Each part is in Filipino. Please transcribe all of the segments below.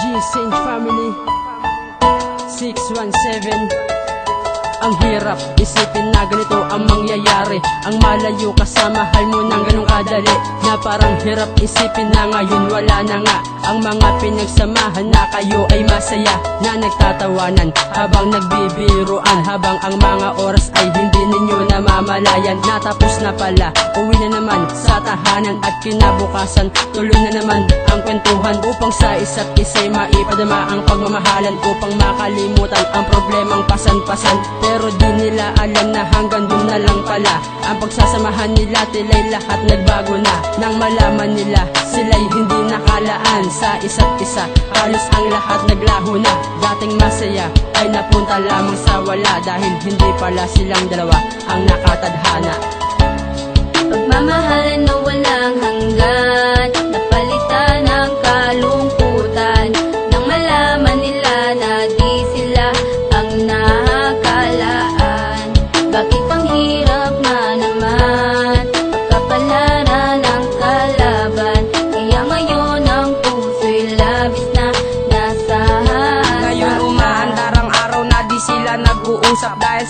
G Saint Family 617 ang hirap Isipin na ganito ang mangyayari. Ang malayo ka sa mahal mo ng ganong kadali. Na parang hirap isipin na ngayon wala na nga. Ang mga pinagsamahan na kayo ay masaya Na nagtatawanan. Habang nagbibiruan Habang ang mga oras ay hindi ninyo namamalayan. Natapos na pala, uwi na naman sa tahanan At kinabukasan, tuloy na naman ang kwentuhan Upang sa isa't isa'y maipadama ang pagmamahalan Upang makalimutan ang problemang pasan-pasan Pero di nila alam na hanggang doon na lang pala. Ang pagsasamahan nila tila'y lahat nagbago na. Nang malaman nila sila'y hindi nakalaan sa isa't isa. Halos ang lahat naglaho na. Dating masaya ay napunta lamang sa wala Dahil hindi pala silang dalawa ang nakatadhana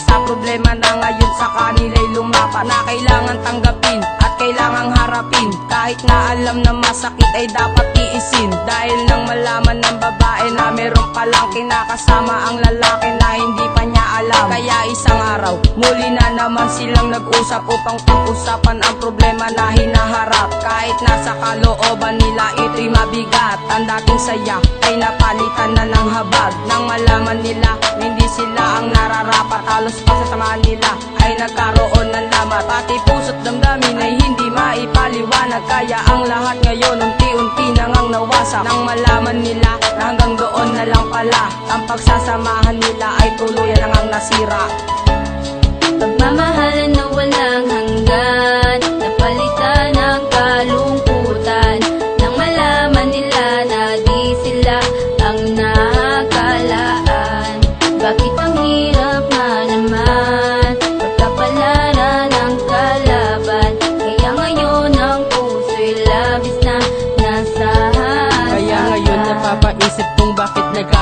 sa problema na ngayon sa kanila'y lumapa Na kailangan tanggapin at kailangang harapin. Kahit na alam na masakit ay dapat tiisin Dahil nang malaman ng babae na meron palang kinakasama ang lalaki na hindi pa niya alam. Kaya isang araw, muli na naman silang nag-usap Upang pag-usapan ang problema na hinaharap. Kahit nasa kalooban nila ito'y mabigat. Ang dating saya ay napalitan na ng habag. Nang malaman nila hindi sila ang nararapat. Halos pagsasamahan nila ay nagkaroon ng lamat Pati puso't damdamin ay hindi maipaliwanag. Kaya ang lahat ngayon unti-unti na ngang nawasak. Nang malaman nila na hanggang doon na lang pala Ang pagsasamahan nila ay tuluyan ngang nasira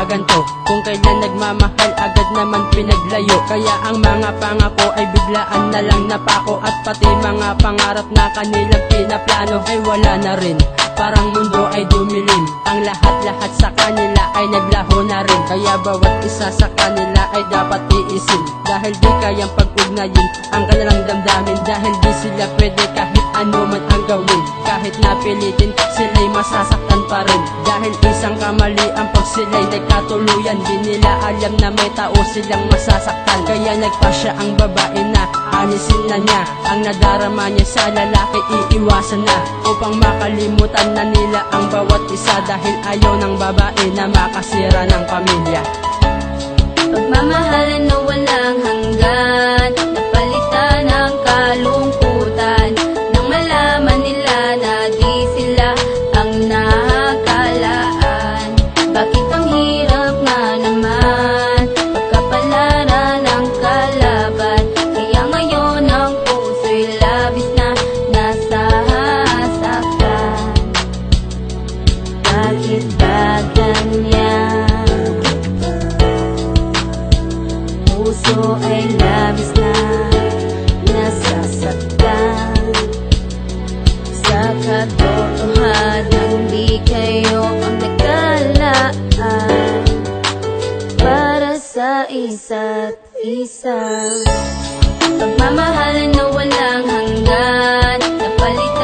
nagkaganto Kung kailan nagmamahal agad naman pinaglayo. Kaya ang mga pangako ay biglaan na lang napako. At pati mga pangarap na kanilang pinaplano ay wala na rin. Parang mundo ay dumilim. Ang lahat-lahat sa kanila ay naglaho na rin. Kaya bawat isa sa kanila ay dapat tiisin Dahil di kayang pag-ugnayin ang kanilang damdamin. Dahil di sila pwede kahit ano man ang gawin. Kahit napilitin sila'y masasaktan pa rin. Dahil isang kamali ang pag sila'y nagkatuluyan. Di nila alam na may tao silang masasaktan. Kaya nagpasya ang babae na Anisin na niya. Ang nadarama niya sa lalaki Iiwasan na. Upang makalimutan na nila ang bawat isa Dahil ayaw ng babae na makasira ng pamilya Bakit ba puso ay labis na Sa katotohanan di ang nagkalaan Para sa isa't isa. Pagmamahalan na walang hanggan Napalitan